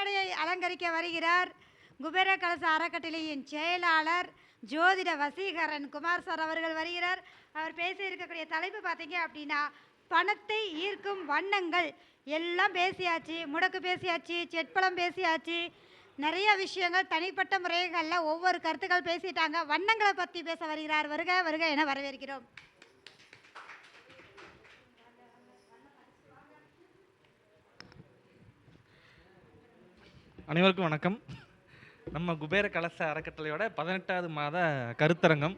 மேடையை அலங்கரிக்க வருகிறார். குபேர கலச அறக்கட்டளையின் செயலாளர் ஜோதிட வசீகரன் குமார் சார் அவர்கள் வருகிறார். அவர் பேசியிருக்கக்கூடிய தலைப்பு பார்த்தீங்க அப்படின்னா பணத்தை ஈர்க்கும் வண்ணங்கள். எல்லாம் பேசியாச்சு முடக்கு பேசியாச்சு செட்பளம் பேசியாச்சு. நிறைய விஷயங்கள் தனிப்பட்ட முறைகளில் ஒவ்வொரு கருத்துக்கள் பேசிட்டாங்க. வண்ணங்களை பற்றி பேச வருகிறார். வருக வருக என வரவேற்கிறோம். அனைவருக்கும் வணக்கம். நம்ம குபேர கலச அறக்கட்டளையோட பதினெட்டாவது மாத கருத்தரங்கம்.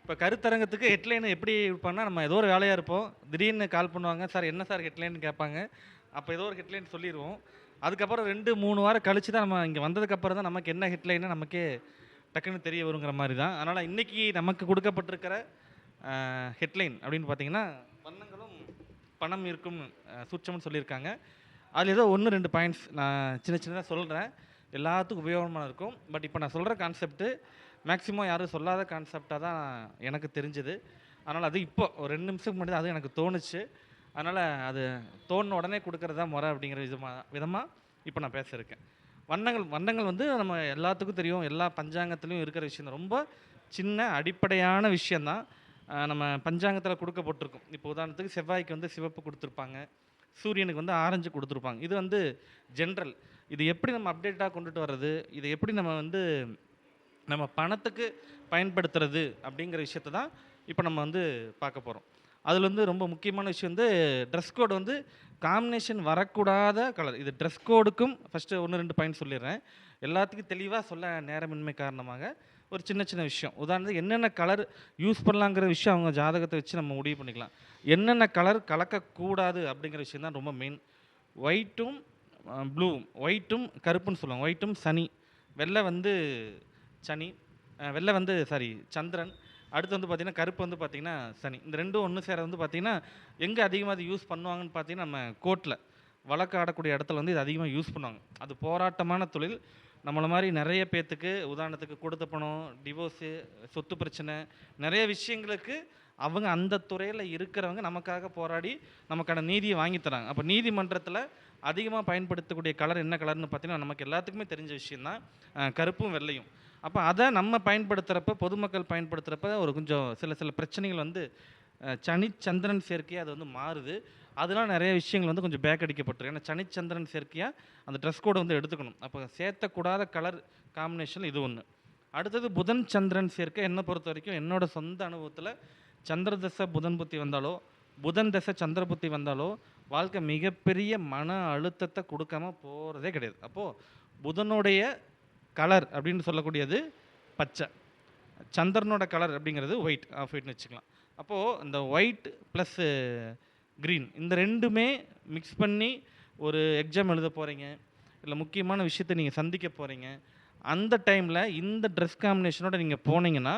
இப்போ கருத்தரங்கத்துக்கு ஹெட்லைன் எப்படி இருப்போம்னா நம்ம ஏதோ ஒரு வேலையாக இருப்போம். திடீர்னு கால் பண்ணுவாங்க சார் என்ன சார் ஹெட்லைன் கேட்பாங்க. அப்போ ஏதோ ஒரு ஹெட்லைன் சொல்லிடுவோம் அதுக்கப்புறம் ரெண்டு மூணு வாரம் கழிச்சு தான் நம்ம இங்கே வந்ததுக்கப்புறம் தான் நமக்கு என்ன ஹெட்லைன்னு நமக்கே டக்குன்னு தெரிய வருங்கிற மாதிரி தான். அதனால் இன்றைக்கி நமக்கு கொடுக்கப்பட்டிருக்கிற ஹெட்லைன் அப்படின்னு பார்த்தீங்கன்னா வண்ணங்களும் பணம் இருக்கும் சூட்சம்னு சொல்லியிருக்காங்க. அதில் ஏதோ ஒன்று ரெண்டு பாயிண்ட்ஸ் நான் சின்ன சின்னதாக சொல்கிறேன் எல்லாத்துக்கும் உபயோகமாக இருக்கும். பட் இப்போ நான் சொல்கிற கான்செப்ட்டு மேக்ஸிமம் யாரும் சொல்லாத கான்செப்டாக தான் எனக்கு தெரிஞ்சுது. அதனால் அது இப்போ ஒரு ரெண்டு நிமிஷத்துக்கு முன்னாடி அது எனக்கு தோணுச்சு. அதனால் அது தோணுன உடனே கொடுக்கறதா முறை அப்படிங்கிற விதமாக விதமாக இப்போ நான் பேசியிருக்கேன் வண்ணங்கள் வண்ணங்கள் வந்து நம்ம எல்லாத்துக்கும் தெரியும். எல்லா பஞ்சாங்கத்துலேயும் இருக்கிற விஷயம் ரொம்ப சின்ன அடிப்படையான விஷயந்தான் நம்ம பஞ்சாங்கத்தில் கொடுக்கப்பட்டிருக்கும். இப்போ உதாரணத்துக்கு செவ்வாய்க்கு வந்து சிவப்பு கொடுத்துருப்பாங்க. சூரியனுக்கு வந்து ஆரஞ்சு கொடுத்துருப்பாங்க. இது வந்து ஜென்ரல் இது எப்படி நம்ம அப்டேட்டாக கொண்டுட்டு வர்றது? இதை எப்படி நம்ம வந்து நம்ம பணத்துக்கு பயன்படுத்துறது அப்படிங்கிற விஷயத்தை தான் இப்போ நம்ம வந்து பார்க்க போகிறோம் அதில் வந்து ரொம்ப முக்கியமான விஷயம் வந்து ட்ரெஸ் கோட் வந்து காம்பினேஷன் வரக்கூடாத கலர் இது ட்ரெஸ் கோடுக்கும் ஃபஸ்ட்டு ஒன்று ரெண்டு பாயிண்ட் சொல்லிடுறேன். எல்லாத்துக்கும் தெளிவாக சொல்ல நேரமின்மை காரணமாக ஒரு சின்ன சின்ன விஷயம். உதாரணத்துக்கு என்னென்ன கலர் யூஸ் பண்ணலாங்கிற விஷயம் அவங்க ஜாதகத்தை வச்சு நம்ம முடிவு பண்ணிக்கலாம். என்னென்ன கலர் கலக்கக்கூடாது அப்படிங்கிற விஷயம் தான் ரொம்ப மெயின் ஒயிட்டும் ப்ளூவும் ஒயிட்டும் கருப்புன்னு சொல்லுவாங்க. ஒயிட்டும் சனி. வெள்ளை வந்து சனி வெள்ளை வந்து சாரி சந்திரன். அடுத்து வந்து பார்த்திங்கன்னா கருப்பு வந்து பார்த்திங்கன்னா சனி. இந்த ரெண்டும் ஒன்று சேர வந்து பார்த்திங்கன்னா எங்கே அதிகமாக அது யூஸ் பண்ணுவாங்கன்னு பார்த்தீங்கன்னா நம்ம கோர்ட்டில் வழக்கு ஆடக்கூடிய இடத்துல வந்து இது அதிகமாக யூஸ் பண்ணுவாங்க. அது போராட்டமான தொழில். நம்மளை மாதிரி நிறைய பேர்த்துக்கு உதாரணத்துக்கு கொடுத்த பணம் டிவோர்ஸு சொத்து பிரச்சனை நிறைய விஷயங்களுக்கு அவங்க அந்த துறையில் இருக்கிறவங்க நமக்காக போராடி நமக்கான நீதியை வாங்கி தராங்க. அப்போ நீதிமன்றத்தில் அதிகமாக பயன்படுத்தக்கூடிய கலர் என்ன கலர்னு பார்த்தீங்கன்னா நமக்கு எல்லாத்துக்குமே தெரிஞ்ச விஷயந்தான் கருப்பும் வெள்ளையும். அப்போ அதை நம்ம பயன்படுத்துகிறப்ப பொதுமக்கள் பயன்படுத்துகிறப்ப ஒரு கொஞ்சம் சில சில பிரச்சனைகள் வந்து சனி சந்திரன் சேர்க்கையாக அது வந்து மாறுது. அதெல்லாம் நிறைய விஷயங்கள் வந்து கொஞ்சம் பேக் அடிக்கப்பட்டிருக்கு. ஏன்னா சனிச்சந்திரன் சேர்க்கையாக அந்த ட்ரெஸ் கோடை வந்து எடுத்துக்கணும். அப்போ சேர்த்தக்கூடாத கலர் காம்பினேஷன் இது ஒன்று அடுத்தது புதன் சந்திரன் சேர்க்கை. என்னை பொறுத்த வரைக்கும் என்னோட சொந்த அனுபவத்தில் சந்திர தசை புதன் புத்தி வந்தாலோ புதன் தசை சந்திர புத்தி வந்தாலோ வாழ்க்கை மிகப்பெரிய மன அழுத்தத்தை கொடுக்காம போகிறதே கிடையாது. அப்போது புதனுடைய கலர் அப்படின்னு சொல்லக்கூடியது பச்சை. சந்திரனோட கலர் அப்படிங்கிறது ஒயிட் ஆஃப் ஒயிட்னு வச்சுக்கலாம். அப்போது இந்த ஒயிட் ப்ளஸ்ஸு க்ரீன் இந்த ரெண்டுமே மிக்ஸ் பண்ணி ஒரு எக்ஸாம் எழுத போகிறீங்க இல்லை முக்கியமான விஷயத்தை நீங்கள் சந்திக்க போகிறீங்க அந்த டைமில் இந்த ட்ரெஸ் காம்பினேஷனோட நீங்கள் போனீங்கன்னா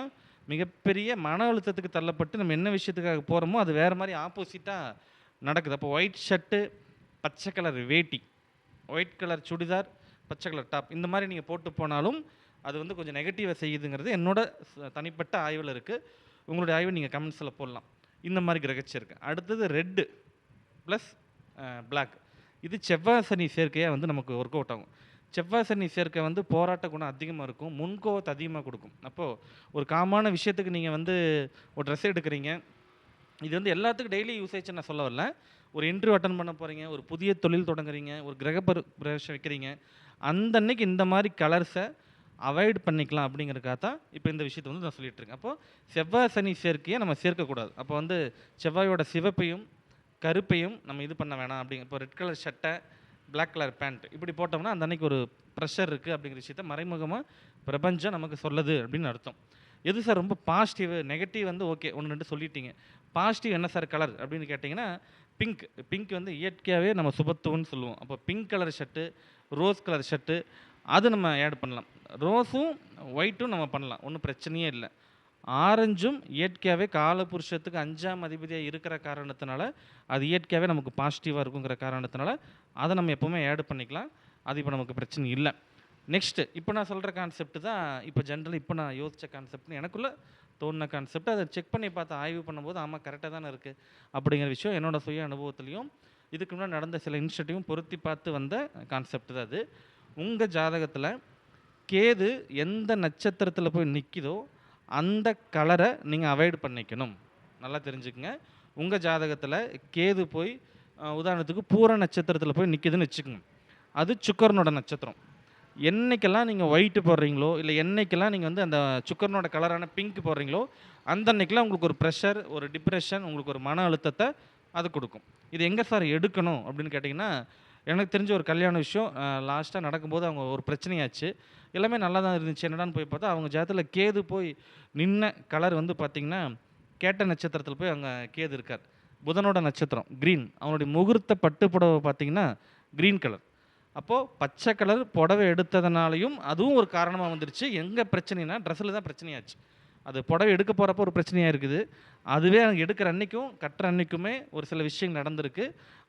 மிகப்பெரிய மன அழுத்தத்துக்கு தள்ளப்பட்டு நம்ம என்ன விஷயத்துக்காக போகிறோமோ அது வேறு மாதிரி ஆப்போசிட்டாக நடக்குது. அப்போ ஒயிட் ஷர்ட்டு பச்சை கலர் வேட்டி. ஒயிட் கலர் சுடிதார் பச்சை கலர் டாப் இந்த மாதிரி நீங்கள் போட்டு போனாலும் அது வந்து கொஞ்சம் நெகட்டிவாக செய்யுதுங்கிறது என்னோட தனிப்பட்ட ஆய்வில் இருக்குது உங்களுடைய ஆய்வு நீங்கள் கமெண்ட்ஸில் போடலாம். இந்த மாதிரி கிரகிச்சிருக்கு அடுத்தது ரெட்டு ப்ளஸ் பிளாக் இது செவ்வாய் சனி சேர்க்கையாக வந்து நமக்கு ஒர்க் அவுட் ஆகும். செவ்வாய் சனி சேர்க்கை வந்து போராட்ட குணம் அதிகமாக இருக்கும் முன்கோவத்தை அதிகமாக கொடுக்கும். அப்போது ஒரு காமான விஷயத்துக்கு நீங்கள் வந்து ஒரு ட்ரெஸ் எடுக்கிறீங்க. இது வந்து எல்லாத்துக்கும் டெய்லி யூசேஜ் நான் சொல்ல வரல. ஒரு இன்டர்வியூ அட்டன் பண்ண போகிறீங்க ஒரு புதிய தொழில் தொடங்குறீங்க ஒரு கிரக பிரவேசம் வைக்கிறீங்க. அந்த அன்னைக்கு இந்த மாதிரி கலர்ஸை அவாய்ட் பண்ணிக்கலாம் அப்படிங்கிறதுக்காக தான் இப்போ இந்த விஷயத்தை வந்து நான் சொல்லிட்டு இருக்கேன். அப்போது செவ்வாய் சனி சேர்க்கையை நம்ம சேர்க்கக்கூடாது. அப்போ வந்து செவ்வாயோட சிவப்பையும் கருப்பையும் நம்ம இது பண்ண வேணாம் அப்படிங்க இப்போ ரெட் கலர் ஷர்ட்டை பிளாக் கலர் பேண்ட் இப்படி போட்டோம்னா அந்த அன்னைக்கு ஒரு ப்ரெஷர் இருக்குது அப்படிங்கிற விஷயத்த மறைமுகமாக பிரபஞ்சம் நமக்கு சொல்லுது அப்படின்னு அர்த்தம். எது சார் ரொம்ப பாசிட்டிவ் நெகட்டிவ் வந்து ஓகே ஒன்று ரெண்டு சொல்லிட்டீங்க. பாசிட்டிவ் என்ன சார் கலர் அப்படின்னு கேட்டிங்கன்னா பிங்க் பிங்க் வந்து இயற்கையாகவே நம்ம சுபத்துவம்னு சொல்லுவோம். அப்போ pink colour shirt rose colour shirt அது நம்ம ஆட் பண்ணலாம். ரோஸும் ஒயிட்டும் நம்ம பண்ணலாம். ஒன்றும் பிரச்சனையே இல்லை. ஆரஞ்சும் இயற்கையாகவே காலபுருஷத்துக்கு அஞ்சாம் அதிபதியாக இருக்கிற காரணத்தினால அது இயற்கையாகவே நமக்கு பாசிட்டிவாக இருக்குங்கிற காரணத்தினால அதை நம்ம எப்போவுமே ஆட் பண்ணிக்கலாம். அது இப்போ நமக்கு பிரச்சனை இல்லை. நெக்ஸ்ட்டு இப்போ நான் சொல்கிற கான்செப்ட் தான் இப்போ ஜென்ரலாக இப்போ நான் யோசித்த கான்செப்ட்னு எனக்குள்ளே தோணுன கான்செப்ட் அதை செக் பண்ணி பார்த்து ஆய்வு பண்ணும்போது ஆமாம் கரெக்டாக தானே இருக்குது அப்படிங்கிற விஷயம் என்னோடய சுய அனுபவத்துலேயும் இதுக்கு முன்னாடி நடந்த சில இன்ஸ்டியூட்டையும் பொருத்தி பார்த்து வந்த கான்செப்ட் தான் அது. உங்கள் ஜாதகத்தில் கேது எந்த நட்சத்திரத்தில் போய் நிற்கிதோ அந்த கலரை நீங்கள் அவாய்ட் பண்ணிக்கணும். நல்லா தெரிஞ்சுக்கங்க. உங்கள் ஜாதகத்தில் கேது போய் உதாரணத்துக்கு பூர நட்சத்திரத்தில் போய் நிற்கிதுன்னு வச்சுக்கோங்க. அது சுக்கரனோட நட்சத்திரம். என்னைக்கெல்லாம் நீங்கள் ஒயிட்டு போடுறீங்களோ இல்லை என்னைக்கெல்லாம் நீங்கள் வந்து அந்த சுக்கரனோட கலரான பிங்க் போடுறீங்களோ அந்த அன்னைக்கெல்லாம் உங்களுக்கு ஒரு ப்ரெஷர் ஒரு டிப்ரெஷன் உங்களுக்கு ஒரு மன அழுத்தத்தை அது கொடுக்கும். இது எங்கே சார் எடுக்கணும் அப்படின்னு கேட்டிங்கன்னா எனக்கு தெரிஞ்ச ஒரு கல்யாண விஷயம் லாஸ்ட்டாக நடக்கும்போது அவங்க ஒரு பிரச்சனையாச்சு. எல்லாமே நல்லா தான் இருந்துச்சு. என்னடான்னு போய் பார்த்தா அவங்க ஜாதத்தில் கேது போய் நின்ன கலர் வந்து பார்த்திங்கன்னா கேட்ட நட்சத்திரத்தில் போய் அங்கே கேது இருக்கார். புதனோட நட்சத்திரம் க்ரீன் அவனுடைய முகூர்த்த பட்டு புடவை பார்த்திங்கன்னா க்ரீன் கலர் அப்போது பச்சை கலர் புடவை எடுத்ததுனாலையும் அதுவும் ஒரு காரணமாக வந்துருச்சு. எங்கே பிரச்சனைனா ட்ரெஸ்ஸில் தான் பிரச்சனையாச்சு. அது புடவை எடுக்க போகிறப்ப ஒரு பிரச்சனையாக இருக்குது. அதுவே எனக்கு எடுக்கிற அன்னைக்கும் கட்டுற அன்னைக்குமே ஒரு சில விஷயங்கள் நடந்திருக்கு.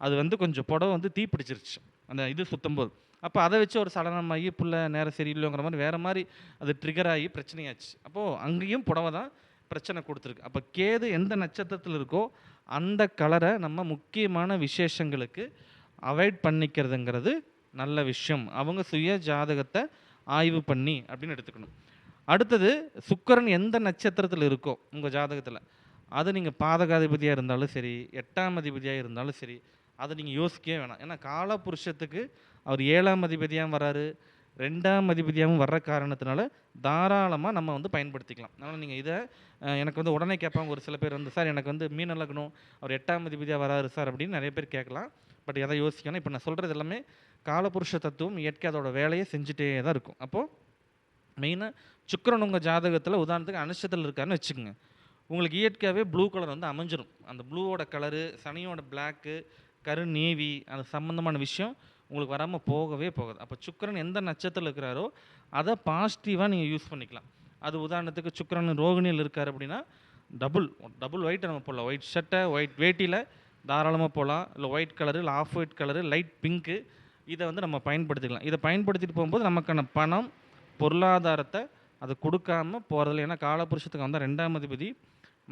அது வந்து கொஞ்சம் புடவை வந்து தீ பிடிச்சிருச்சு. அந்த இது சுத்தம்போது. அப்போ அதை வச்சு ஒரு சலனமாகி புள்ள நேரம் சரியில்லைங்கிற மாதிரி வேறு மாதிரி அது ட்ரிகர் ஆகி பிரச்சனையாச்சு. அப்போது அங்கேயும் புடவை தான் பிரச்சனை கொடுத்துருக்கு. அப்போ கேது எந்த நட்சத்திரத்தில் இருக்கோ அந்த கலரை நம்ம முக்கியமான விசேஷங்களுக்கு அவாய்ட் பண்ணிக்கிறதுங்கிறது நல்ல விஷயம். அவங்க சுய ஜாதகத்தை ஆய்வு பண்ணி அப்படின்னு எடுத்துக்கணும். அடுத்தது சுக்கரன் எந்த நட்சத்திரத்தில் இருக்கோ உங்கள் ஜாதகத்தில் அது நீங்கள் பாதகாதிபதியாக இருந்தாலும் சரி எட்டாம் அதிபதியாக இருந்தாலும் சரி அதை நீங்கள் யோசிக்கவே வேணாம். ஏன்னா காலபுருஷத்துக்கு அவர் ஏழாம் அதிபதியாகவும் வராரு ரெண்டாம் அதிபதியாகவும் வர்ற காரணத்தினால தாராளமாக நம்ம வந்து பயன்படுத்திக்கலாம். அதனால் நீங்கள் இதை எனக்கு வந்து உடனே கேட்பாங்க. ஒரு சில பேர் வந்து சார் எனக்கு வந்து மீன் லக்னம் அவர் எட்டாம் அதிபதியாக வராரு சார் அப்படின்னு நிறைய பேர் கேட்கலாம். பட் எதை யோசிக்கணும்? இப்போ நான் சொல்கிறது எல்லாமே காலபுருஷ தத்துவம் இயற்கை அதோட வேலையை செஞ்சுட்டே தான் இருக்கும். அப்போது மெயினாக சுக்கரன் உங்கள் ஜாதகத்தில் உதாரணத்துக்கு அனுஷத்தில் இருக்காருன்னு வச்சுக்கோங்க. உங்களுக்கு இயற்கையாகவே ப்ளூ கலர் வந்து அமைஞ்சிரும். அந்த ப்ளூவோட கலரு சனியோட பிளாக்கு கரு நேவி அது சம்மந்தமான விஷயம் உங்களுக்கு வராமல் போகவே போகாது. அப்போ சுக்கரன் எந்த நட்சத்திரத்தில் இருக்கிறாரோ அதை பாசிட்டிவாக நீங்கள் யூஸ் பண்ணிக்கலாம். அது உதாரணத்துக்கு சுக்கரன் ரோகிணியில் இருக்கார் அப்படின்னா டபுள் டபுள் ஒயிட்டை நம்ம போடலாம். ஒயிட் ஷர்ட்டை ஒயிட் வேட்டியில் தாராளமாக போகலாம் இல்லை ஒயிட் கலரு இல்லை off white colour light pink இதை வந்து நம்ம பயன்படுத்திக்கலாம். இதை பயன்படுத்திட்டு போகும்போது நமக்கான பணம் பொருளாதாரத்தை அது கொடுக்காம போகிறதில்ல ஏன்னா காலபுருஷத்துக்கு வந்தால் ரெண்டாம் அதிபதி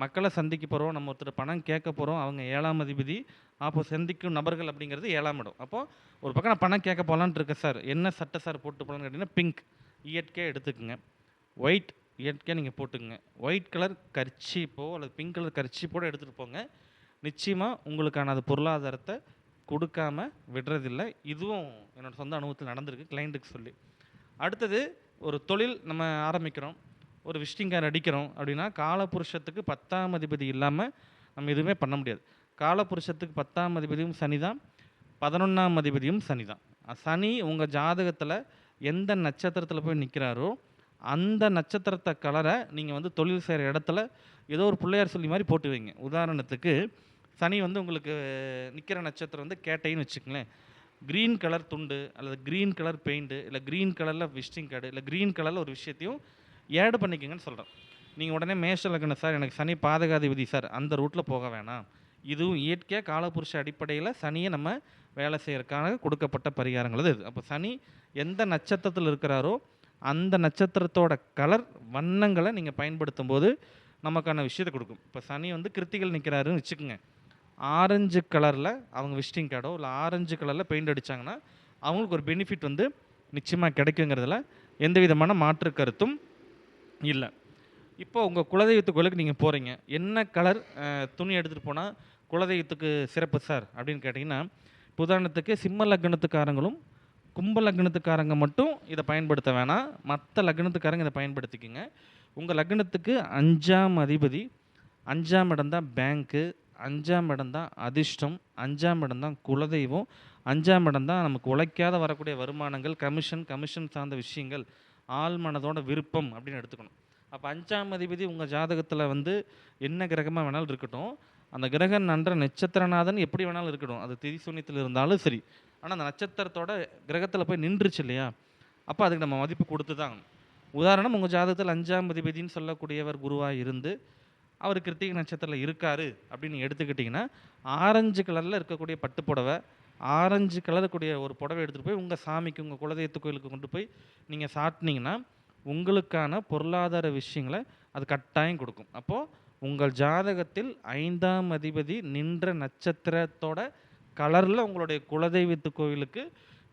மக்களை சந்திக்க போகிறோம் நம்ம ஒருத்தர் பணம் கேட்க போகிறோம் அவங்க ஏழாம் அதிபதி அப்போ சந்திக்கும் நபர்கள் அப்படிங்கிறது ஏழாம் இடம். அப்போது ஒரு பக்கம் நான் பணம் கேட்க போகலான்ட்டு இருக்கேன் சார். என்ன சட்டை சார் போட்டு போகலான்னு கேட்டிங்கன்னா பிங்க். இயற்கையாக எடுத்துக்கோங்க. ஒயிட் இயற்கையாக நீங்கள் போட்டுக்குங்க. ஒயிட் கலர் கர்ச்சிப்போ அல்லது பிங்க் கலர் கர்ச்சிப்போட எடுத்துகிட்டு போங்க. நிச்சயமாக உங்களுக்கான அது பொருளாதாரத்தை கொடுக்காம விடுறதில்லை. இதுவும் என்னோடய சொந்த அனுபவத்தில் நடந்திருக்கு கிளைண்ட்டுக்கு சொல்லி. அடுத்தது ஒரு தொழில் நம்ம ஆரம்பிக்கிறோம் ஒரு விசிட்டிங் கார்டு அடிக்கிறோம் அப்படின்னா காலபுருஷத்துக்கு பத்தாம் அதிபதி இல்லாமல் நம்ம எதுவுமே பண்ண முடியாது. காலபுருஷத்துக்கு பத்தாம் அதிபதியும் சனி தான் பதினொன்றாம் அதிபதியும் சனி தான் சனி உங்கள் ஜாதகத்தில் எந்த நட்சத்திரத்தில் போய் நிற்கிறாரோ அந்த நட்சத்திரத்தை கலரை நீங்கள் வந்து தொழில் செய்கிற இடத்துல ஏதோ ஒரு பிள்ளையார் சொல்லி மாதிரி போட்டு வைங்க. உதாரணத்துக்கு சனி வந்து உங்களுக்கு நிற்கிற நட்சத்திரம் வந்து கேட்டைன்னு வச்சுக்கங்களேன். க்ரீன் கலர் துண்டு அல்லது க்ரீன் கலர் பெயிண்ட்டு இல்லை க்ரீன் கலரில் விசிட்டிங் கார்டு இல்லை க்ரீன் கலரில் ஒரு விஷயத்தையும் ஏடு பண்ணிக்கங்கன்னு சொல்கிறேன் நீங்கள் உடனே மேஷ லக்னம் சார் எனக்கு சனி பாதகாதிபதி சார் அந்த ரூட்டில் போக வேணாம். இதுவும் இயற்கையாக காலபுருஷ அடிப்படையில் சனியை நம்ம வேலை செய்கிறதுக்காக கொடுக்கப்பட்ட பரிகாரங்கள் இது. அப்போ சனி எந்த நட்சத்திரத்தில் இருக்கிறாரோ அந்த நட்சத்திரத்தோட கலர் வண்ணங்களை நீங்கள் பயன்படுத்தும் போது நமக்கான விஷயத்தை கொடுக்கும். இப்போ சனி வந்து கிருத்திகள் நிற்கிறாருன்னு வச்சுக்கோங்க. ஆரஞ்சு கலரில் அவங்க விசிட்டிங் கார்டோ இல்லை ஆரஞ்சு கலரில் பெயிண்ட் அடித்தாங்கன்னா அவங்களுக்கு ஒரு பெனிஃபிட் வந்து நிச்சயமாக கிடைக்குங்கிறதுல எந்த விதமான மாற்று கருத்தும் இல்லை. இப்போ உங்கள் குலதெய்வத்து கோயிலுக்கு நீங்கள் போகிறீங்க என்ன கலர் துணி எடுத்துகிட்டு போனால் குலதெய்வத்துக்கு சிறப்பு சார் அப்படின்னு கேட்டிங்கன்னா உதாரணத்துக்கு சிம்ம லக்னத்துக்காரங்களும் கும்ப லக்னத்துக்காரங்க மட்டும் இதை பயன்படுத்த வேணாம். மற்ற லக்னத்துக்காரங்க இதை பயன்படுத்திக்கோங்க. உங்கள் லக்னத்துக்கு அஞ்சாம் அதிபதி அஞ்சாம் இடம் தான் பேங்க்கு அஞ்சாம் இடம் தான் அதிர்ஷ்டம் அஞ்சாம் இடம் தான் குலதெய்வம் அஞ்சாம் இடம் தான் நமக்கு உழைக்காத வரக்கூடிய வருமானங்கள் கமிஷன் கமிஷன் சார்ந்த விஷயங்கள் ஆள் மனதோட விருப்பம் அப்படின்னு எடுத்துக்கணும். அப்போ அஞ்சாம் அதிபதி உங்கள் ஜாதகத்தில் வந்து என்ன கிரகமாக வேணாலும் இருக்கட்டும். அந்த கிரகம் நன்ற நட்சத்திரநாதன் எப்படி வேணாலும் இருக்கட்டும். அது திரிசூன்யத்தில் இருந்தாலும் சரி. ஆனால் அந்த நட்சத்திரத்தோட கிரகத்தில் போய் நின்றுச்சு இல்லையா? அப்போ அதுக்கு நம்ம மதிப்பு கொடுத்து தான் உதாரணம் உங்கள் ஜாதகத்தில் அஞ்சாம் அதிபதினு சொல்லக்கூடியவர் குருவாக இருந்து அவர் கிருத்திகை நட்சத்திரத்தில் இருக்காரு அப்படின்னு எடுத்துக்கிட்டிங்கன்னா ஆரஞ்சு கலரில் இருக்கக்கூடிய பட்டு புடவை ஆரஞ்சு கலர் கூடிய ஒரு புடவை எடுத்துகிட்டு போய் உங்கள் சாமிக்கு உங்கள் குலதெய்வத்து கோயிலுக்கு கொண்டு போய் நீங்கள் சாட்டினீங்கன்னா உங்களுக்கான பொருளாதார விஷயங்களை அது கட்டாயம் கொடுக்கும். அப்போது உங்கள் ஜாதகத்தில் ஐந்தாம் அதிபதி நின்ற நட்சத்திரத்தோட கலரில் உங்களுடைய குலதெய்வத்து கோயிலுக்கு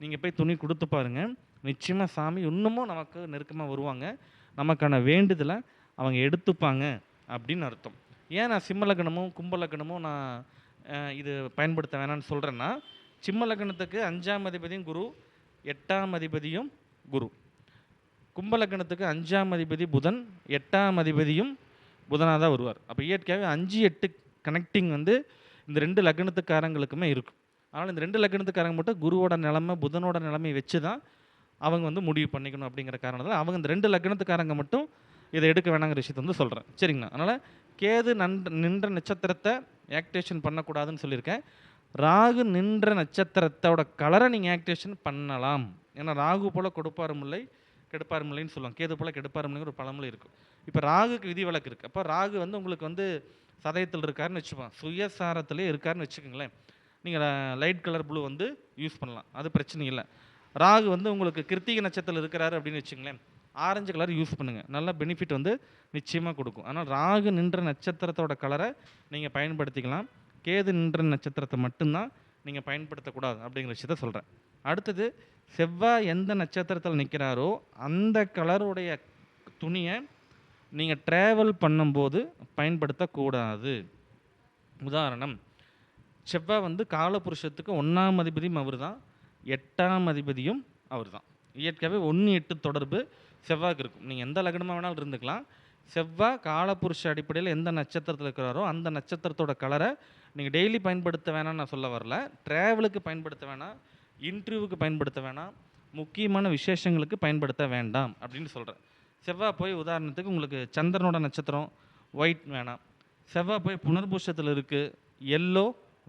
நீங்கள் போய் துணி கொடுத்து பாருங்கள் நிச்சயமாக சாமி இன்னமும் நமக்கு நெருக்கமாக வருவாங்க. நமக்கான வேண்டுதலை அவங்க எடுத்துப்பாங்க. அப்படின்னு அர்த்தம். ஏன் நான் சிம்ம லக்னமும் கும்ப லக்னமும் நான் இது பயன்படுத்த வேணாம்னு சொல்கிறேன்னா சிம்ம லக்னத்துக்கு அஞ்சாம் அதிபதியும் குரு எட்டாம் அதிபதியும் குரு. கும்ப லக்னத்துக்கு அஞ்சாம் அதிபதி புதன் எட்டாம் அதிபதியும் புதனாக தான் வருவார். அப்போ இயற்கையாகவே அஞ்சு எட்டு கனெக்டிங் வந்து இந்த ரெண்டு லக்னத்துக்காரங்களுக்குமே இருக்கும் அதனால் இந்த ரெண்டு லக்னத்துக்காரங்க மட்டும் குருவோட நிலைமை புதனோட நிலைமை வச்சு தான் அவங்க வந்து முடிவு பண்ணிக்கணும் அப்படிங்கிற காரணத்தில் அவங்க இந்த ரெண்டு லக்னத்துக்காரங்க மட்டும் இதை எடுக்க வேணாங்கிற விஷயத்தை வந்து சொல்கிறேன் சரிங்களா? அதனால் கேது நன்ற நின்ற நட்சத்திரத்தை ஆக்டிவேஷன் பண்ணக்கூடாதுன்னு சொல்லியிருக்கேன். ராகு நின்ற நட்சத்திரத்தோட கலரை நீங்கள் ஆக்டிவேஷன் பண்ணலாம். ஏன்னா ராகு போல் கொடுப்பாரும் இல்லை கெடுப்பாரும் இல்லைன்னு சொல்லுவாங்க. கேது போல் கெடுப்பாரும் இல்லைங்கிற ஒரு பழமொழி இருக்கும் இப்போ ராகுக்கு விதி விலக்கு இருக்குது அப்போ ராகு வந்து உங்களுக்கு வந்து சதயத்தில் இருக்காருன்னு வச்சுப்போம் சுயசாரத்திலே இருக்காருன்னு வச்சுக்கோங்களேன். நீங்கள் லைட் கலர் ப்ளூ வந்து யூஸ் பண்ணலாம். அது பிரச்சனை இல்லை. ராகு வந்து உங்களுக்கு கிருத்திகை நட்சத்திரத்தில் இருக்கிறாரு அப்படின்னு வச்சுங்களேன் ஆரஞ்சு கலர் யூஸ் பண்ணுங்கள் நல்ல பெனிஃபிட் வந்து நிச்சயமாக கொடுக்கும். ஆனால் ராகு நின்ற நட்சத்திரத்தோட கலரை நீங்கள் பயன்படுத்திக்கலாம். கேது நின்ற நட்சத்திரத்தை மட்டும்தான் நீங்கள் பயன்படுத்தக்கூடாது அப்படிங்கிற விஷயத்த சொல்கிறேன் அடுத்தது செவ்வாய் எந்த நட்சத்திரத்தில் நிற்கிறாரோ அந்த கலருடைய துணியை நீங்கள் ட்ராவல் பண்ணும்போது பயன்படுத்தக்கூடாது. உதாரணம் செவ்வாய் வந்து காலபுருஷத்துக்கு ஒன்றாம் அதிபதியும் அவர் தான் எட்டாம் அதிபதியும் அவர் தான் இயற்கையாகவே ஒன்று எட்டு தொடர்பு செவ்வாய்க்கு இருக்கும். நீங்கள் எந்த லக்னமாக வேணாலும் இருந்துக்கலாம். செவ்வாய் காலபுருஷ அடிப்படையில் எந்த நட்சத்திரத்தில் இருக்கிறாரோ அந்த நட்சத்திரத்தோட கலரை நீங்கள் டெய்லி பயன்படுத்த வேணாம்னு நான் சொல்ல வரல. ட்ராவலுக்கு பயன்படுத்த வேணாம். இன்டர்வியூவுக்கு பயன்படுத்த வேணாம். முக்கியமான விசேஷங்களுக்கு பயன்படுத்த வேண்டாம் அப்படின்னு சொல்கிறேன் செவ்வாய் போய் உதாரணத்துக்கு உங்களுக்கு சந்திரனோட நட்சத்திரம் ஒயிட் வேணாம். செவ்வாய் போய் புனர்பூஷத்தில் இருக்குது எல்லோ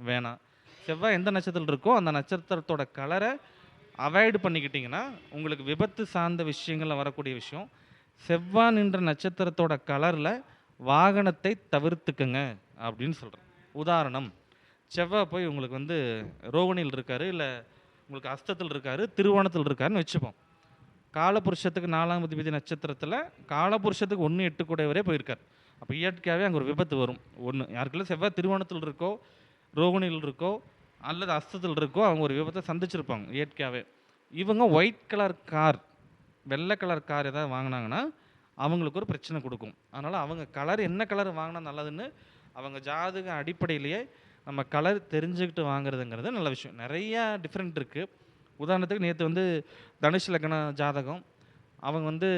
வேணாம். செவ்வாய் எந்த நட்சத்திரத்தில் இருக்கோ அந்த நட்சத்திரத்தோட கலரை அவாய்டு பண்ணிக்கிட்டிங்கன்னா உங்களுக்கு விபத்து சார்ந்த விஷயங்களில் வரக்கூடிய விஷயம் செவ்வாய் நின்ற நட்சத்திரத்தோட கலரில் வாகனத்தை தவிர்த்துக்குங்க அப்படின்னு சொல்கிறேன் உதாரணம் செவ்வாய் போய் உங்களுக்கு வந்து ரோகிணியில் இருக்காரு இல்லை உங்களுக்கு அஸ்தத்தில் இருக்காரு திருவோணத்தில் இருக்காருன்னு வச்சுப்போம். காலபுருஷத்துக்கு நாலாம் அதிபதி நட்சத்திரத்தில் காலபுருஷத்துக்கு ஒன்று எட்டு கூடையவரே போயிருக்கார். அப்போ இயற்கையாகவே அங்கே ஒரு விபத்து வரும். ஒன்று யாருக்குள்ள செவ்வாய் திருவோணத்தில் இருக்கோ ரோகிணியில் இருக்கோ அல்லது அஸ்தத்தில் இருக்கோ அவங்க ஒரு விபத்தை சந்திச்சிருப்பாங்க இயற்கையாகவே இவங்க ஒயிட் கலர் கார் வெள்ளை கலர் கார் ஏதாவது வாங்கினாங்கன்னா அவங்களுக்கு ஒரு பிரச்சனை கொடுக்கும். அதனால் அவங்க கலர் என்ன கலர் வாங்கினா நல்லதுன்னு அவங்க ஜாதக அடிப்படையிலேயே நம்ம கலர் தெரிஞ்சுக்கிட்டு வாங்குறதுங்கிறது நல்ல விஷயம். நிறையா டிஃப்ரெண்ட் இருக்குது உதாரணத்துக்கு நேற்று வந்து தனுஷ் லக்ன ஜாதகம். அவங்க வந்து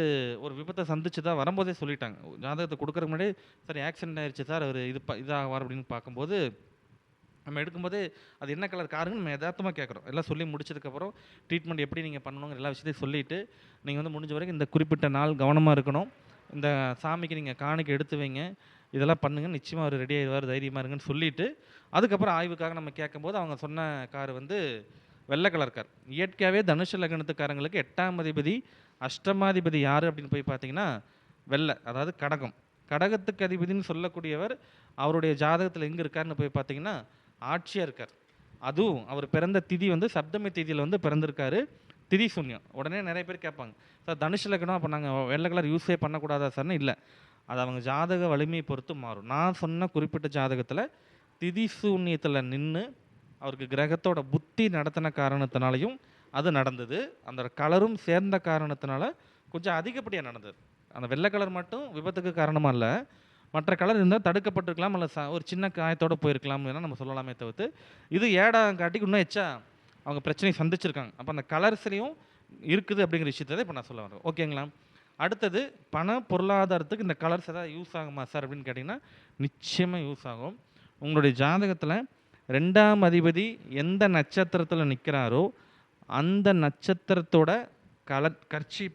ஒரு விபத்தை சந்திச்சு தான் வரும்போதே சொல்லிட்டாங்க. ஜாதகத்தை கொடுக்குறதுக்கு முன்னாடி சார் ஆக்சிடென்ட் ஆயிடுச்சு சார் அவர் இது ப இதாகுவார் அப்படின்னு பார்க்கும்போது நம்ம எடுக்கும்போது அது என்ன கலர் காருங்கன்னு நம்ம யதார்த்தமாக கேட்குறோம். எல்லாம் சொல்லி முடிச்சதுக்கப்புறம் ட்ரீட்மெண்ட் எப்படி நீங்கள் பண்ணணுங்கிற எல்லா விஷயத்தையும் சொல்லிவிட்டு நீங்கள் வந்து முடிஞ்ச வரைக்கும் இந்த குறிப்பிட்ட நாள் கவனமாக இருக்கணும். இந்த சாமிக்கு நீங்கள் காணிக்கு எடுத்து வைங்க. இதெல்லாம் பண்ணுங்கள் நிச்சயமாக அவர் ரெடி ஆயிடுவார் தைரியமாக இருங்கன்னு சொல்லிவிட்டு அதுக்கப்புறம் ஆய்வுக்காக நம்ம கேட்கும்போது அவங்க சொன்ன கார் வந்து வெள்ளை கலர் கார் இயற்கையாகவே தனுஷ லக்னத்துக்காரங்களுக்கு எட்டாம் அதிபதி அஷ்டமாதிபதி யார் அப்படின்னு போய் பார்த்தீங்கன்னா வெள்ளை அதாவது கடகம். கடகத்துக்கு அதிபதின்னு சொல்லக்கூடியவர் அவருடைய ஜாதகத்தில் எங்கே இருக்காருன்னு போய் பார்த்தீங்கன்னா ஆட்சியாக இருக்கார். அதுவும் அவர் பிறந்த திதி வந்து சப்தமி திதியில் வந்து பிறந்திருக்காரு. திதி சூன்யம். உடனே நிறைய பேர் கேட்பாங்க. சார் தனுஷ் லக்னம் அப்போ நாங்கள் வெள்ளை கலர் யூஸே பண்ணக்கூடாதா சார்னு இல்லை. அது அவங்க ஜாதக வலிமையை பொறுத்து மாறும். நான் சொன்ன குறிப்பிட்ட ஜாதகத்தில் திதி சூன்யத்தில் நின்று அவருக்கு கிரகத்தோட புத்தி நடத்தின காரணத்தினாலையும் அது நடந்தது. அந்த கலரும் சேர்ந்த காரணத்தினால கொஞ்சம் அதிகப்படியாக நடந்தது. அந்த வெள்ளை கலர் மட்டும் விபத்துக்கு காரணமாக இல்லை. மற்ற கலர் இருந்தால் தடுக்கப்பட்டிருக்கலாம் அல்ல ச- ஒரு சின்ன காயத்தோட போயிருக்கலாம் வேணால் நம்ம சொல்லலாமே தவிர்த்து. இது ஏடாம் காட்டிக்கு இன்னும் எச்சா அவங்க பிரச்சனையை சந்திச்சிருக்காங்க. அப்போ அந்த கலர்ஸ்லையும் இருக்குது அப்படிங்கிற விஷயத்தை தான் இப்போ நான் சொல்ல வரேன். ஓகேங்களா அடுத்தது பண பொருளாதாரத்துக்கு இந்த கலர்ஸ் ஏதாவது யூஸ் ஆகுமா சார் அப்படின்னு கேட்டிங்கன்னா நிச்சயமாக யூஸ் ஆகும். உங்களுடைய ஜாதகத்தில் ரெண்டாம் அதிபதி எந்த நட்சத்திரத்தில் நிற்கிறாரோ அந்த நட்சத்திரத்தோட கலர் கர்ச்சி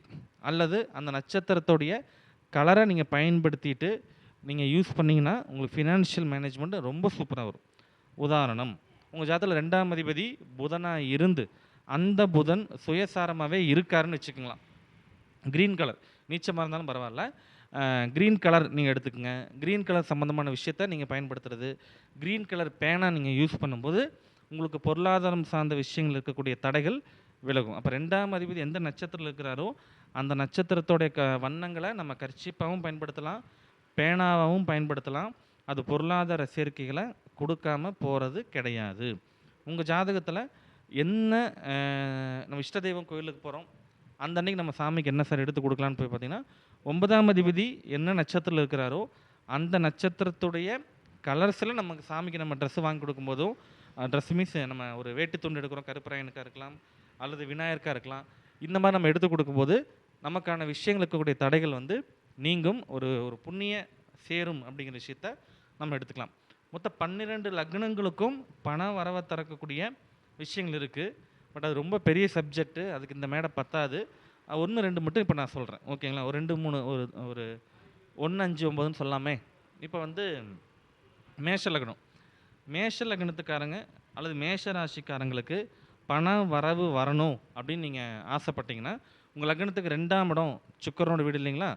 அல்லது அந்த நட்சத்திரத்தோடைய கலரை நீங்கள் பயன்படுத்திட்டு நீங்கள் யூஸ் பண்ணிங்கன்னா உங்களுக்கு ஃபினான்ஷியல் மேனேஜ்மெண்ட் ரொம்ப சூப்பராக வரும். உதாரணம் உங்கள் ஜாதகத்தில் ரெண்டாம் அதிபதி புதனாக இருந்து அந்த புதன் சுயசாரமாகவே இருக்காருன்னு வச்சுக்கோங்களேன். க்ரீன் கலர் நீச்சமாக இருந்தாலும் பரவாயில்ல. க்ரீன் கலர் நீங்கள் எடுத்துக்கங்க. க்ரீன் கலர் சம்மந்தமான விஷயத்த நீங்கள் பயன்படுத்துறது. க்ரீன் கலர் பேனா நீங்கள் யூஸ் பண்ணும்போது உங்களுக்கு பொருளாதாரம் சார்ந்த விஷயங்கள் இருக்கக்கூடிய தடைகள் விலகும். அப்போ ரெண்டாம் அதிபதி எந்த நட்சத்திரத்தில் இருக்கிறாரோ அந்த நட்சத்திரத்தோடைய க வண்ணங்களை நம்ம கர்ச்சிப்பாகவும் பயன்படுத்தலாம். பேனாவாகவும் பயன்படுத்தலாம். அது பொருளாதார சேர்க்கைகளை கொடுக்காம போகிறது கிடையாது. உங்கள் ஜாதகத்தில் என்ன நம்ம இஷ்ட தெய்வம் கோயிலுக்கு போகிறோம் அந்த அன்னைக்கு நம்ம சாமிக்கு என்ன சார் எடுத்து கொடுக்கலான்னு போய் பார்த்தீங்கன்னா ஒன்பதாம் அதிபதி என்ன நட்சத்திரத்தில் இருக்கிறாரோ அந்த நட்சத்திரத்துடைய கலர்ஸில் நமக்கு சாமிக்கு நம்ம ட்ரெஸ்ஸு வாங்கி கொடுக்கும்போதும் ட்ரெஸ் மீன்ஸ் நம்ம ஒரு வேட்டி துண்டு எடுக்கிறோம் கருப்பராயனுக்காக இருக்கலாம் அல்லது விநாயகருக்காக இருக்கலாம். இந்த மாதிரி நம்ம எடுத்து கொடுக்கும்போது நமக்கான விஷயங்கள் இருக்கக்கூடிய தடைகள் வந்து நீங்கும் ஒரு ஒரு புண்ணிய சேரும் அப்படிங்கிற விஷயத்த நம்ம எடுத்துக்கலாம். மொத்தம் பன்னிரெண்டு லக்னங்களுக்கும் பண வரவை திறக்கக்கூடிய விஷயங்கள் இருக்குது பட் அது ரொம்ப பெரிய சப்ஜெக்ட்டு அதுக்கு இந்த மேடை பத்தாது. ஒன்று ரெண்டு மட்டும் இப்போ நான் சொல்கிறேன் ஓகேங்களா ஒரு ரெண்டு மூணு ஒரு ஒரு ஒன்று அஞ்சு ஒம்பதுன்னு சொல்லாமே இப்போ வந்து மேஷ லக்னம். மேஷ லக்னத்துக்காரங்க அல்லது மேஷ ராசிக்காரங்களுக்கு பண வரவு வரணும் அப்படின்னு நீங்கள் ஆசைப்பட்டீங்கன்னா உங்கள் லக்னத்துக்கு ரெண்டாம் இடம் சுக்கரனோட வீடு இல்லைங்களா?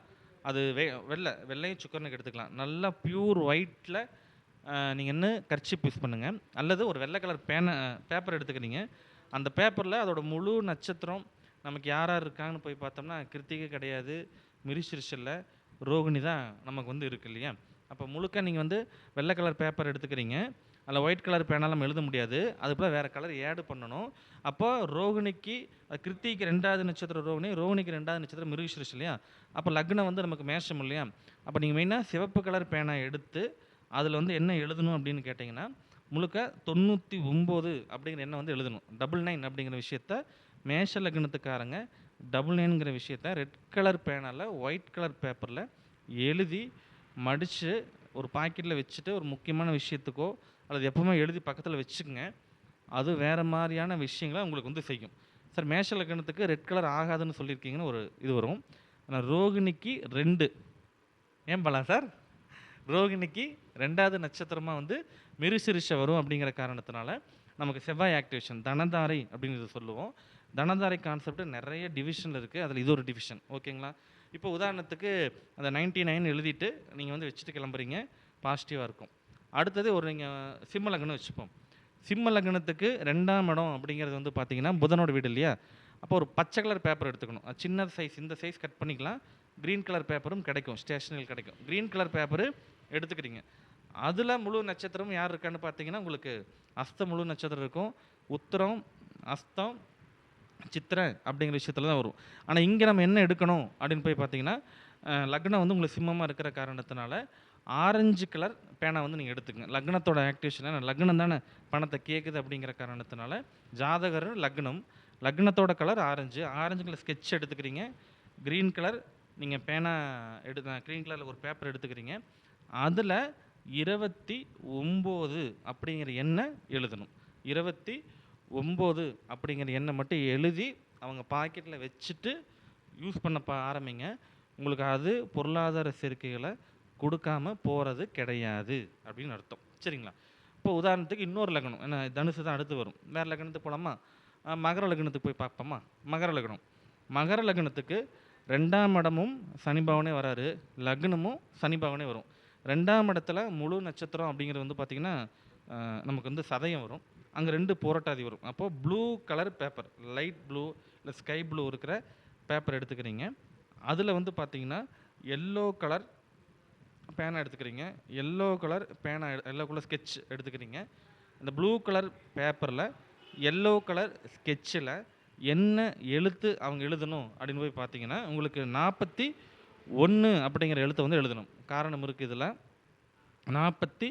அது வெ வெள்ளை வெள்ளையும் சுக்கரனுக்கு எடுத்துக்கலாம். நல்லா பியூர் ஒயிட்டில் நீங்கள் என்ன கர்ச்சிப் யூஸ் பண்ணுங்கள் அல்லது ஒரு வெள்ளை கலர் பேனை பேப்பர் எடுத்துக்கிறீங்க அந்த பேப்பரில் அதோட முழு நட்சத்திரம் நமக்கு யார் யார் இருக்காங்கன்னு போய் பார்த்தோம்னா கிருத்திகை கிடையாது மிரிசிரிஷல்ல ரோகிணி தான் நமக்கு வந்து இருக்கு இல்லையா? அப்போ முழுக்க நீங்கள் வந்து வெள்ளை கலர் பேப்பர் எடுத்துக்கிறீங்க. அதில் ஒயிட் கலர் பேனால் நம்ம எழுத முடியாது. அது போல் வேறு கலர் ஏடு பண்ணணும். அப்போ ரோகிணிக்கு கிருத்திக்கு ரெண்டாவது நட்சத்திரம் ரோகிணி ரோகிணிக்கு ரெண்டாவது நட்சத்திரம் மிருகசிரிஷ் இல்லையா? அப்போ லக்னம் வந்து நமக்கு மேஷம் இல்லையா? அப்போ நீங்கள் மெயினாக சிவப்பு கலர் பேனா எடுத்து அதில் வந்து என்ன எழுதணும் அப்படின்னு கேட்டிங்கன்னா முழுக்க தொண்ணூற்றி ஒம்பது அப்படிங்கிற எண்ணை வந்து எழுதணும். டபுள் நைன் அப்படிங்கிற விஷயத்த மேஷ லக்னத்துக்காரங்க டபுள் நைனுங்கிற விஷயத்த ரெட் கலர் பேனால் ஒயிட் கலர் பேப்பரில் எழுதி மடித்து ஒரு பாக்கெட்டில் வச்சுட்டு ஒரு முக்கியமான விஷயத்துக்கோ அல்லது எப்பவுமே எழுதி பக்கத்தில் வச்சுக்கோங்க. அது வேறு மாதிரியான விஷயங்களை உங்களுக்கு வந்து செய்யும். சார் மேஷ லக்கணத்துக்கு ரெட் கலர் ஆகாதுன்னு சொல்லியிருக்கீங்கன்னு ஒரு இது வரும். ஆனால் ரோகிணிக்கு ரெண்டு. ஏன் பலாம் சார்? ரோகிணிக்கு ரெண்டாவது நட்சத்திரமாக வந்து மிருசிரிஷ வரும் அப்படிங்கிற காரணத்தினால நமக்கு செவ்வாய் ஆக்டிவேஷன் தனதாரை அப்படிங்கிறத சொல்லுவோம். தனதாரை கான்செப்ட் நிறைய டிவிஷனில் இருக்குது அதில் இது ஒரு டிவிஷன் ஓகேங்களா? இப்போ உதாரணத்துக்கு அந்த நைன்டி நைன் எழுதிட்டு நீங்கள் வந்து வச்சுட்டு கிளம்புறீங்க. பாசிட்டிவாக இருக்கும். அடுத்தது ஒரு நீங்கள் சிம்ம லக்னம் வச்சுப்போம். சிம்ம லக்னத்துக்கு ரெண்டாம் இடம் அப்படிங்கிறது வந்து பார்த்தீங்கன்னா புதனோட வீடு இல்லையா? அப்போ ஒரு பச்சை கலர் பேப்பர் எடுத்துக்கணும். சின்ன சைஸ் இந்த சைஸ் கட் பண்ணிக்கலாம். க்ரீன் கலர் பேப்பரும் கிடைக்கும் ஸ்டேஷனரி கிடைக்கும். க்ரீன் கலர் பேப்பரு எடுத்துக்கிறீங்க அதில் முழு நட்சத்திரம் யார் இருக்கான்னு பார்த்தீங்கன்னா உங்களுக்கு அஸ்த முழு நட்சத்திரம் இருக்கும். உத்தரம் அஸ்தம் சித்திரை அப்படிங்கிற விஷயத்துல தான் வரும். ஆனால் இங்கே நம்ம என்ன எடுக்கணும் அப்படின்னு போய் பார்த்தீங்கன்னா லக்னம் வந்து உங்களுக்கு சிம்மமாக இருக்கிற காரணத்தினால ஆரஞ்சு கலர் பேனா வந்து நீங்கள் எடுத்துக்கங்க. லக்னத்தோட ஆக்டிவேஷன் லக்னம் தானே பணத்தை கேட்குது அப்படிங்கிற காரணத்தினால ஜாதகர் லக்னம் லக்னத்தோட colour orange. Orange colour sketch எடுத்துக்கிறீங்க. க்ரீன் கலர் நீங்கள் பேனா எடு க்ரீன் கலரில் ஒரு பேப்பர் எடுத்துக்கிறீங்க. அதில் இருபத்தி ஒம்பது அப்படிங்கிற எண்ணை எழுதணும். இருபத்தி ஒம்பது அப்படிங்கிற எண்ணை மட்டும் எழுதி அவங்க பாக்கெட்டில் வச்சுட்டு யூஸ் பண்ண ஆரம்பிங்க. உங்களுக்கு அது பொருளாதார சேர்க்கைகளை கொடுக்காம போகிறது கிடையாது அப்படின்னு அர்த்தம். சரிங்களா? இப்போ உதாரணத்துக்கு இன்னொரு லக்னம். என்ன தனுசு தான் அடுத்து வரும். வேறு லக்னத்துக்கு போகலாமா மகர லக்னத்துக்கு போய் பார்ப்போமா? மகர லக்னம். மகர லக்னத்துக்கு ரெண்டாம் இடமும் சனி பவனே வராரு. லக்னமும் சனிபவனே வரும். ரெண்டாம் இடத்துல முழு நட்சத்திரம் அப்படிங்கிறது வந்து பார்த்திங்கன்னா நமக்கு வந்து சதயம் வரும். அங்கே ரெண்டு போராட்டாதி வரும். அப்போது blue colour paper light blue இல்லை ஸ்கை ப்ளூ இருக்கிற பேப்பர் எடுத்துக்கிறீங்க. அதில் வந்து பார்த்தீங்கன்னா எல்லோ கலர் பேனா எடுத்துக்கிறீங்க. எல்லோ கலர் பேனா எல்லோ கலர் ஸ்கெட்ச் எடுத்துக்கிறீங்க. அந்த ப்ளூ கலர் பேப்பரில் எல்லோ கலர் ஸ்கெட்சில் என்ன எழுத்து அவங்க எழுதணும் அப்படின்னு போய் பார்த்தீங்கன்னா உங்களுக்கு நாற்பத்தி ஒன்று அப்படிங்கிற எழுத்தை வந்து எழுதணும். காரணம் இருக்குது இதில். நாற்பத்தி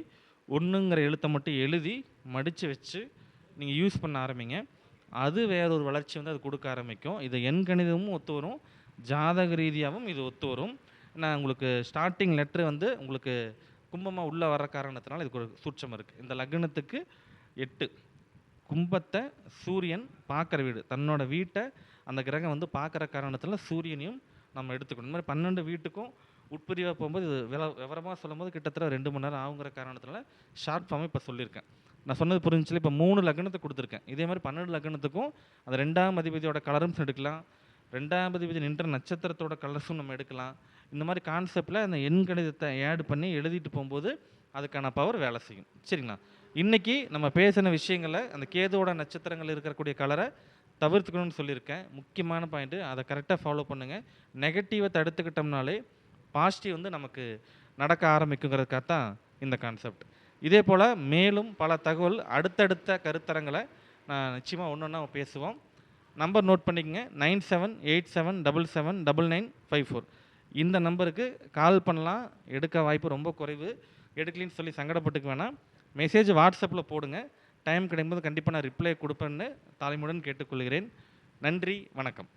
ஒன்றுங்கிற எழுத்தை மட்டும் எழுதி மடித்து வச்சு நீங்கள் யூஸ் பண்ண ஆரம்பிங்க. அது வேற ஒரு வளர்ச்சி வந்து அது கொடுக்க ஆரம்பிக்கும். இது எண் கணிதமும் ஒத்து வரும். ஜாதக ரீதியாகவும் இது ஒத்து வரும். நான் உங்களுக்கு ஸ்டார்டிங் லெட்ரு வந்து உங்களுக்கு கும்பமாக உள்ளே வர காரணத்தினால இதுக்கு ஒரு சூட்சம் இருக்குது இந்த லக்னத்துக்கு எட்டு. கும்பத்தை சூரியன் பார்க்குற வீடு. தன்னோட வீட்டை அந்த கிரகம் வந்து பார்க்குற காரணத்தில் சூரியனையும் நம்ம எடுத்துக்கணும். இந்த மாதிரி பன்னெண்டு வீட்டுக்கும் உட்பிரிவாக போகும்போது இது வில விவரமாக சொல்லும்போது கிட்டத்தட்ட ரெண்டு மணி நேரம் ஆகுங்கிற காரணத்தினால ஷார்ட் ஃபார்ம் இப்போ சொல்லியிருக்கேன். நான் சொன்னது புரிஞ்சுல இப்போ மூணு லக்னத்தை கொடுத்துருக்கேன். இதே மாதிரி பன்னெண்டு லக்னத்துக்கும் அந்த ரெண்டாம் அதிபதியோட கலரும் எடுக்கலாம். ரெண்டாவது விதி நின்ற நட்சத்திரத்தோட கலர்ஸும் நம்ம எடுக்கலாம். இந்த மாதிரி கான்செப்டில் அந்த எண் கணிதத்தை ஆட் பண்ணி எழுதிட்டு போகும்போது அதுக்கான பவர் வேலை செய்யும். சரிங்களா? இன்றைக்கி நம்ம பேசின விஷயங்களை அந்த கேதுவோட நட்சத்திரங்கள் இருக்கக்கூடிய கலரை தவிர்த்துக்கணும்னு சொல்லியிருக்கேன். முக்கியமான பாயிண்ட்டு அதை கரெக்டாக ஃபாலோ பண்ணுங்கள் நெகட்டிவை தடுத்துக்கிட்டோம்னாலே பாசிட்டிவ் வந்து நமக்கு நடக்க ஆரம்பிக்குங்கிறதுக்காக தான் இந்த கான்செப்ட் இதே போல் மேலும் பல தகவல் அடுத்தடுத்த கருத்தரங்களை நான் நிச்சயமாக ஒன்று ஒன்றா பேசுவோம். நம்பர் நோட் பண்ணிக்கங்க. Nine seven eight seven double seven double nine five four. இந்த நம்பருக்கு கால் பண்ணலாம். எடுக்க வாய்ப்பு ரொம்ப குறைவு. எடுக்கலின்னு சொல்லி சங்கடப்பட்டுக்கு வேணாம். மெசேஜ் வாட்ஸ்அப்பில் போடுங்க. டைம் கிடைக்கும்போது கண்டிப்பாக நான் ரிப்ளை கொடுப்பேன்னு தாழ்மையுடன் கேட்டுக்கொள்கிறேன். நன்றி வணக்கம்.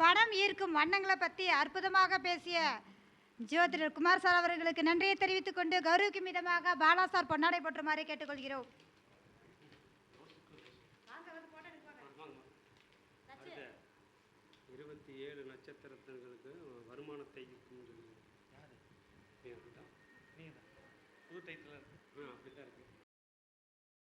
பணம் ஈர்க்கும் வண்ணங்களை பற்றி அற்புதமாக பேசிய ஜோதிடர் குமார் சார் அவர்களுக்கு நன்றியை தெரிவித்துக் கொண்டு கௌரவிக்கும் விதமாக பாலா சார் பொன்னாடை போற்றுமாறு கேட்டுக்கொள்கிறோம். இருபத்தி ஏழு நட்சத்திரங்களுக்கு வருமானத்தை? புது இருக்கு